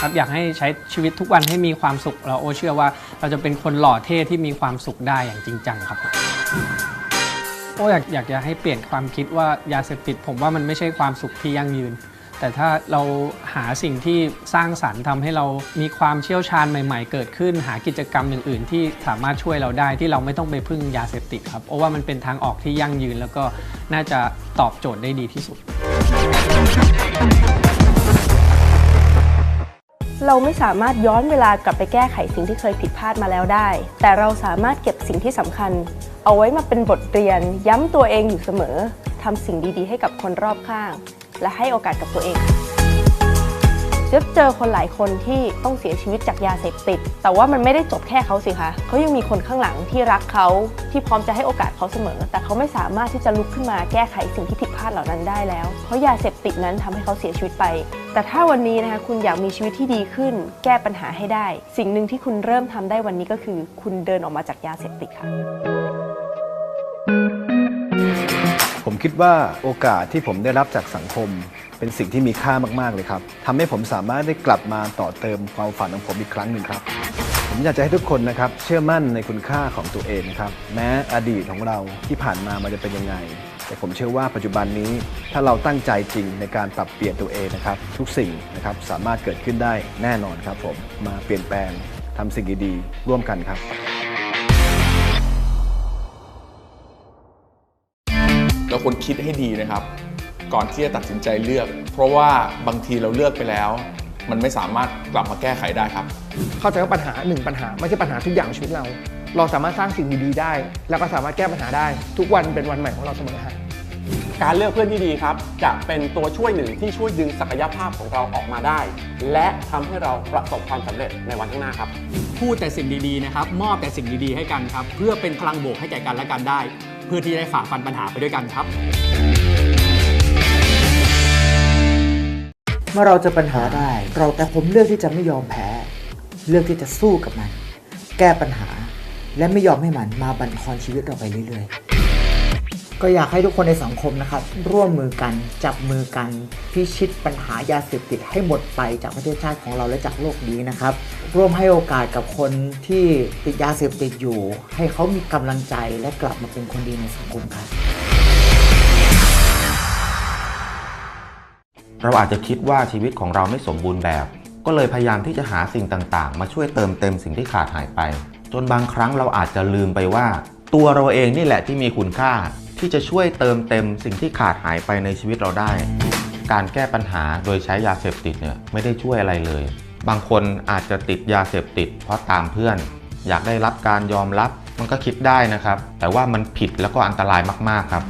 ครับอยากให้ใช้ชีวิตทุกวันให้มีความสุขเราโอเชื่อว่าเราจะเป็นคนหล่อเท่ที่มีความสุขได้อย่างจริงจังครับโอ้อยากอยากจะให้เปลี่ยนความคิดว่ายาเสพติด ผมว่ามันไม่ใช่ความสุขที่ยั่งยืน แต่ถ้าเราหาสิ่งที่สร้างสรรค์ทำให้เรามีความเชี่ยวชาญใหม่ ๆ เกิดขึ้น หากิจกรรมอื่นที่สามารถช่วยเราได้ที่เราไม่ต้องไปพึ่งยาเสพติดครับเพราะว่ามันเป็นทางออกที่ยั่งยืน แล้วก็น่าจะตอบโจทย์ได้ดีที่สุด เราไม่สามารถย้อนเวลากลับไปแก้ไขสิ่งที่เคยผิดพลาดมาแล้วได้ แต่เราสามารถเก็บสิ่งที่สำคัญ เอาไว้มาเป็นบทเรียน ย้ำตัวเองอยู่เสมอทำสิ่งดีๆ ให้กับคนรอบข้าง และให้โอกาสกับตัวเอง จ๊ยบเจอคนหลายคนที่ต้องเสียชีวิตจากยาเสพติด แต่ว่ามันไม่ได้จบแค่เขาสิคะเขายังมีคนข้างหลังที่รักเขาที่พร้อมจะให้โอกาสเขาเสมอ แต่เขาไม่สามารถที่จะลุกขึ้นมาแก้ไขสิ่งที่ผิดพลาดเหล่านั้นได้แล้ว เพราะยาเสพติดนั้นทำให้เขาเสียชีวิตไป แต่ถ้าวันนี้นะคะคุณอยากมีชีวิตที่ดีขึ้น แก้ปัญหาให้ได้ สิ่งหนึ่งที่คุณเริ่มทำได้วันนี้ก็คือ คุณเดินออกมาจากยาเสพติดค่ะผมคิดว่าโอกาสที่ผมได้รับจากสังคม เป็นสิ่งที่มีค่ามาก ๆ เลยครับทำให้ผมสามารถได้กลับมาต่อเติมความฝันของผมอีกครั้งหนึ่งครับ ผมอยากจะให้ทุกคนนะครับ เชื่อมั่นในคุณค่าของตัวเองนะครับ แม้อดีตของเราที่ผ่านมามันจะเป็นยังไง แต่ผมเชื่อว่าปัจจุบันนี้ ถ้าเราตั้งใจจริงในการปรับเปลี่ยนตัวเองนะครับ ทุกสิ่งนะครับสามารถเกิดขึ้นได้แน่นอนครับ ผม มาเปลี่ยนแปลงทำสิ่งดีๆร่วมกันครับเราควรคิดให้ดีนะครับ ก่อนที่จะตัดสินใจเลือก เพราะว่าบางทีเราเลือกไปแล้ว มันไม่สามารถกลับมาแก้ไขได้ครับ เข้าใจว่าปัญหาหนึ่งปัญหาไม่ใช่ปัญหาทุกอย่างในชีวิตเรา เราสามารถสร้างสิ่งดีๆได้ แล้วก็สามารถแก้ปัญหาได้ ทุกวันเป็นวันใหม่ของเราเสมอฮะการเลือกเพื่อนที่ดีครับ จะเป็นตัวช่วยหนึ่งที่ช่วยดึงศักยภาพของเราออกมาได้ และทำให้เราประสบความสำเร็จในวันข้างหน้าครับ พูดแต่สิ่งดีๆนะครับ มอบแต่สิ่งดีๆให้กันครับ เพื่อเป็นพลังบวกให้แก่กันและกันได้ เพื่อที่จะได้ฝ่าฟันปัญหาไปด้วยกันครับ มื่อเราเจะปัญหาได้ เราแต่ผมเลือกที่จะไม่ยอมแพ้ เลือกที่จะสู้กับมัน แก้ปัญหา และไม่ยอมให้มันมาบั่นทอนชีวิตเราไปเรื่อยๆ ก็อยากให้ทุกคนในสังคมนะครับ ร่วมมือกันจับมือกันพิชิตปัญหายาเสพติดให้หมดไปจากประเทศชาติของเราและจากโลกนี้นะครับ ร่วมให้โอกาสกับคนที่ติดยาเสพติดอยู่ ให้เขามีกำลังใจและกลับมาเป็นคนดีในสังคมครับ เราอาจจะคิดว่าชีวิตของเราไม่สมบูรณ์แบบ ก็เลยพยายามที่จะหาสิ่งต่างๆ มาช่วยเติมเต็มสิ่งที่ขาดหายไป จนบางครั้งเราอาจจะลืมไปว่า ตัวเราเองนี่แหละที่มีคุณค่า ที่จะช่วยเติมเต็มสิ่งที่ขาดหายไปในชีวิตเราได้ การแก้ปัญหาโดยใช้ยาเสพติดเนี่ยไม่ได้ช่วยอะไรเลย บางคนอาจจะติดยาเสพติด เพราะตามเพื่อน อยากได้รับการยอมรับมันก็คิดได้นะครับ แต่ว่ามันผิดแล้วก็อันตรายมากๆครับ